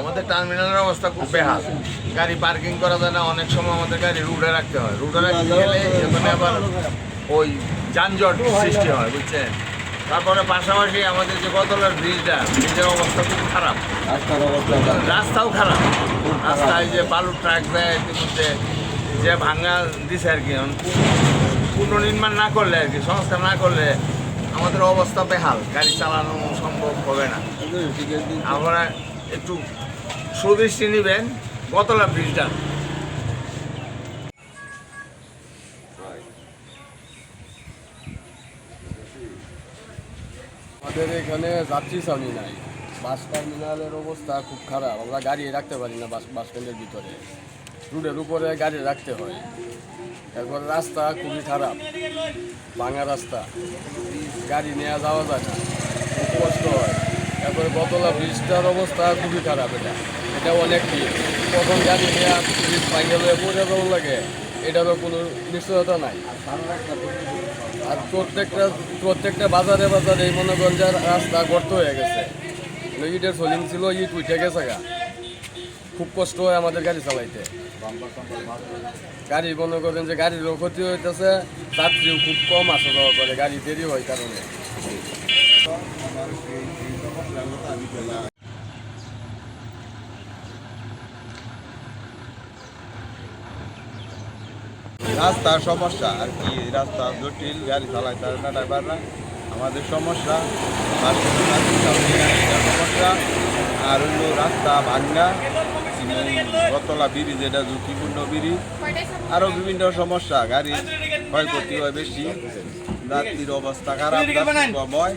আমাদের টার্মিনালের অবস্থা খুব বেহাল। গাড়ি পার্কিং করা যায় না অনেক সময় আমাদের গাড়ি রুটে রাখতে হয়। রুটে রাখতে গেলে এখানে আবার ওই যানজট সৃষ্টি হয় বুঝছেন? তারপরে পাশাপাশি আমাদের যে গতলার ব্রিজটা ব্রিজের অবস্থা খুব খারাপ। রাস্তাও খারাপ। রাস্তায় যে বালু ট্রাক দেয় ইতিমধ্যে যে ভাঙা দিছে আর কি পুনর্নির্মাণ না করলে আর কি সংস্কার না করলে আমাদের অবস্থা বেহাল। গাড়ি চালানো সম্ভব হবে না। আমরা একটু সুদৃষ্টি নেবেন গতলা ব্রিজটা আমাদের এখানে যাত্রী ছাউনি নাই। বাস টার্মিনালের অবস্থা খুব খারাপ। আমরা গাড়ি রাখতে পারি না বাস বাস স্ট্যান্ডের ভিতরে। রুটের উপরে গাড়ি রাখতে হয়। এরপর রাস্তা খুবই খারাপ। ভাঙা রাস্তা। গাড়ি নিয়ে যাওয়া যায় না। খুব কষ্ট হয়। এরপরে বতলা ব্রিজটার অবস্থা খুবই খারাপ এটা। এটা অনেক কখন গাড়ি নিয়ে ব্রিজ ভাঙে লাগে। এটারও কোনো নিশ্চয়তা নাই। আর প্রত্যেকটা প্রত্যেকটা বাজারে বাজারে এই মনে যে রাস্তা গর্ত হয়ে গেছে। ইটের সলিং ছিল, ইট উঠে গেছে গা। খুব কষ্ট হয় আমাদের গাড়ি চালাইতে। গাড়ি মনে করেন যে গাড়িরও ক্ষতি হইতেছে, যাত্রীও খুব কম আসা যাওয়া করে, গাড়ি দেরি হয় কারণে। রাস্তার সমস্যা আর কি, রাস্তা জটিল, গাড়ি চালাইতে পারে না। ড্রাইভাররা আমাদের সমস্যা সমস্যা। আর হইল রাস্তা ভাঙ্গা গতলা বিড়ি এটা ঝুঁকিপূর্ণ বিড়ি আরও বিভিন্ন সমস্যা গাড়ি ক্ষয়ক্ষতি হয় বেশি যাত্রীর অবস্থা খারাপ কম হয়।